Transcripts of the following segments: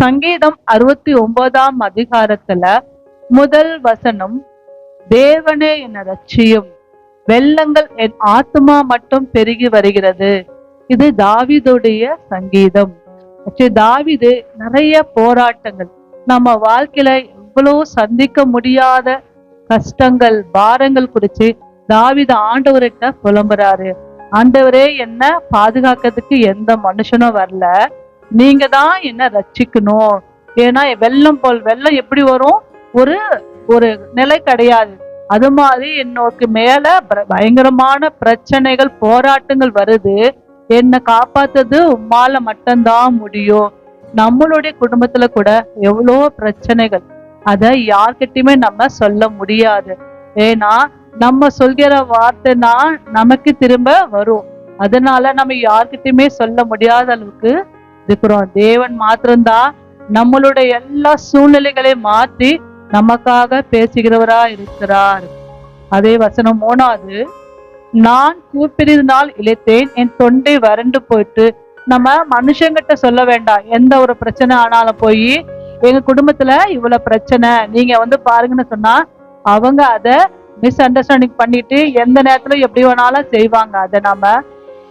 சங்கீதம் அறுபத்தி ஒன்பதாம் அதிகாரத்துல முதல் வசனம் தேவனே என ரட்சியும் வெள்ளங்கள் என் ஆத்மா மட்டும் பெருகி வருகிறது. இது தாவிதுடைய சங்கீதம். தாவிது நிறைய போராட்டங்கள். நம்ம வாழ்க்கையில எவ்வளவு சந்திக்க முடியாத கஷ்டங்கள் பாரங்கள் குறிச்சு தாவித ஆண்டவர்கிட்ட புலம்புறாரு. ஆண்டவரே என்ன பாதுகாக்கிறதுக்கு எந்த மனுஷனும் வரல. நீங்க தான் என்ன ரட்சிக்கணும். ஏன்னா வெள்ளம் போல் வெள்ளம் எப்படி வரும்? ஒரு ஒரு நிலை கிடையாது. அது மாதிரி என்னோக்கு மேல பயங்கரமான பிரச்சனைகள் போராட்டங்கள் வருது. என்னை காப்பாத்துறது உம்மால மட்டும்தான் முடியும். நம்மளுடைய குடும்பத்துல கூட எவ்வளோ பிரச்சனைகள். அதை யார்கிட்டயுமே நம்ம சொல்ல முடியாது. ஏன்னா நம்ம சொல்கிற வார்த்தைனா நமக்கு திரும்ப வரும். அதனால நம்ம யார்கிட்டயுமே சொல்ல முடியாத அளவுக்கு இருக்கிறோம் தேவன் மாத்திரம்தான் நம்மளுடைய எல்லா சூழ்நிலைகளையும் மாற்றி நமக்காக பேசுகிறவரா இருக்கிறார். அதே வசனம் மூணாவது நான் கூப்பிடுனால் இழைத்தேன் என் தொண்டை வறண்டு போயிட்டு நம்ம மனுஷங்கிட்ட சொல்ல வேண்டாம். எந்த ஒரு பிரச்சனை ஆனாலும் போய் எங்க குடும்பத்துல இவ்வளவு பிரச்சனை நீங்க வந்து பாருங்கன்னு சொன்னா அவங்க அதை மிஸ் அண்டர்ஸ்டாண்டிங் பண்ணிட்டு எந்த நேரத்துல எப்படி வேணாலும் செய்வாங்க. அதை நம்ம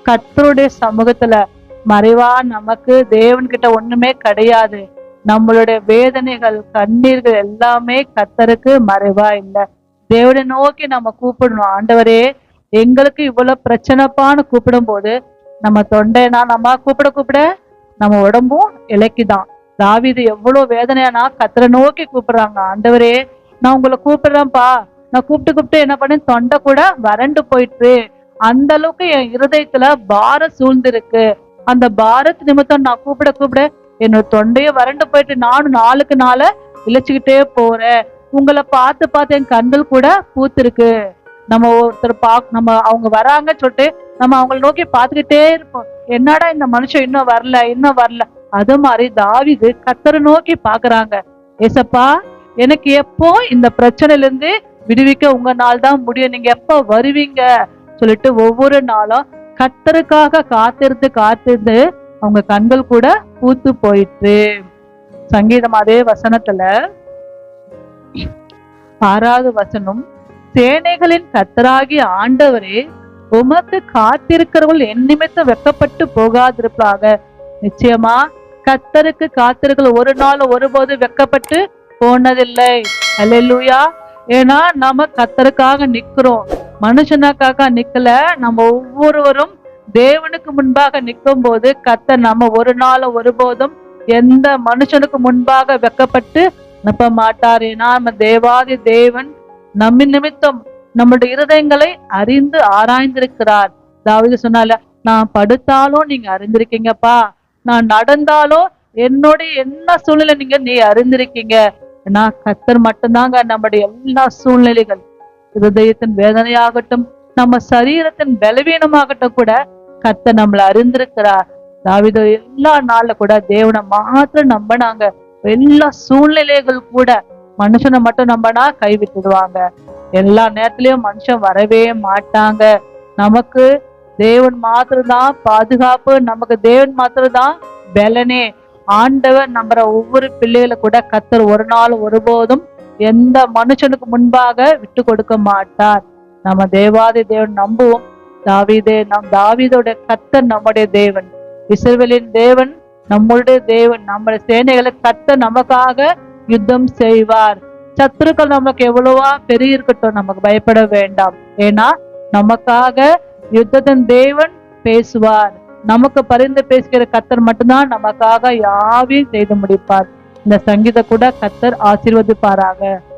கத்தருடைய சமூகத்துல மறைவா நமக்கு தேவன்கிட்ட ஒண்ணுமே கிடையாது. நம்மளுடைய வேதனைகள் கண்ணீர்கள் எல்லாமே கத்தருக்கு மறைவா இல்லை. தேவனை நோக்கி நம்ம கூப்பிடணும். ஆண்டவரே எங்களுக்கு இவ்வளவு பிரச்சனைப்பான்னு கூப்பிடும் போது நம்ம தொண்டைனா நம்ம கூப்பிட கூப்பிட நம்ம உடம்பும் இலக்கிதான். தாவீது எவ்வளவு வேதனையானா கத்தரை நோக்கி கூப்பிடுறாங்க. ஆண்டவரே நான் உங்களை கூப்பிடுறேன்ப்பா. நான் கூப்பிட்டு கூப்பிட்டு என்ன பண்ணேன்? தொண்டை கூட வறண்டு போயிட்டு அந்த அளவுக்கு என் இருதயத்துல பார சூழ்ந்திருக்கு. அந்த பாரத் நிமித்தம் நான் கூப்பிட கூப்பிட என்னோட தொண்டையே வறண்டு போயிட்டு நானும் நாளுக்கு நாள இழைச்சுக்கிட்டே போறேன். உங்களை பார்த்து பார்த்து என் கண்கள் கூட பூத்திருக்கு. நம்ம ஒருத்தர் பா நம்ம அவங்க வராங்கன்னு சொல்லிட்டு நம்ம அவங்கள நோக்கி பார்த்துக்கிட்டே இருப்போம். என்னடா இந்த மனுஷன் இன்னும் வரல இன்னும் வரல. அது மாதிரி தாவிது கத்தரை நோக்கி பாக்குறாங்க ஏசப்பா எனக்கு எப்போ இந்த பிரச்சனையில இருந்து விடுவிக்க உங்க நாள் தான் முடியும்? நீங்க எப்போ வருவீங்க? சொல்லிட்டு ஒவ்வொரு நாளும் கத்தருக்காக காத்திருந்து காத்திருந்து அவங்க கண்கள் கூட பூத்து போயிட்டு சங்கீதம் அதே வசனத்துல ஆறாவது வசனம் சேனைகளின் கத்தராகிய ஆண்டவரே உமக்கு காத்திருக்கிறவர்கள் என் நிமித்தம் வெக்கப்பட்டு போகாதிருப்பாக. நிச்சயமா கத்தருக்கு காத்திருக்கிற ஒரு நாள் ஒருபோது வெக்கப்பட்டு போனதில்லை. அல்லேலூயா. ஏன்னா நம்ம கத்தருக்காக நிக்கிறோம் மனுஷனுக்காக நிக்கல. நம்ம ஒவ்வொருவரும் தேவனுக்கு முன்பாக நிற்கும் போது கத்தர் நம்ம ஒரு நாள் ஒருபோதும் எந்த மனுஷனுக்கு முன்பாக வெக்கப்பட்டு நம்ப மாட்டார். ஏன்னா நம்ம தேவாதி தேவன் நம்மி நிமித்தம் நம்முடைய இருதயங்களை அறிந்து ஆராய்ந்திருக்கிறார். தாவீது சொன்னால நான் படுத்தாலும் நீங்க அறிந்திருக்கீங்கப்பா. நான் நடந்தாலும் என்னுடைய என்ன சூழ்நிலை நீங்க நீ அறிந்திருக்கீங்க. ஏன்னா கத்தர் மட்டும்தாங்க நம்முடைய எல்லா சூழ்நிலைகள். ஹிருதயத்தின் வேதனையாகட்டும் நம்ம சரீரத்தின் பலவீனமாகட்டும் கூட கத்த நம்மளை அறிந்திருக்கிறார். தாவிதோ எல்லா நாள்ல கூட தேவனை மாத்திரம் நம்பினாங்க. எல்லா சூழ்நிலைகள் கூட மனுஷனை மட்டும் நம்பினா கைவிட்டுடுவாங்க எல்லா நேரத்திலயும் மனுஷன் வரவே மாட்டாங்க. நமக்கு தேவன் மாத்திரம்தான் பாதுகாப்பு நமக்கு தேவன் மாத்திரம்தான் பலனே. ஆண்டவர் நம்புற ஒவ்வொரு பிள்ளைகளை கூட கத்தர் ஒரு நாள் ஒருபோதும் எந்த மனுஷனுக்கு முன்பாக விட்டு கொடுக்க மாட்டார். நம்ம தேவாதி தேவன் நம்புவோம். தாவீதே நம் தாவீதோட கத்தர் நம்முடைய தேவன். இஸ்ரவேலின் தேவன் நம்மளுடைய தேவன். நம்முடைய சேனைகளை கத்த நமக்காக யுத்தம் செய்வார். சத்துருக்கள் நமக்கு எவ்வளவா பெரிய இருக்கட்டும் நமக்கு பயப்பட வேண்டாம். ஏன்னா நமக்காக யுத்தத்தின் தேவன் பேசுவார். நமக்கு பரிந்து பேசுகிற கத்தர் மட்டும்தான் நமக்காக யாவையும் செய்து முடிப்பார். இந்த சங்கீத கூட கத்தர் ஆசீர்வதிப்பாராக.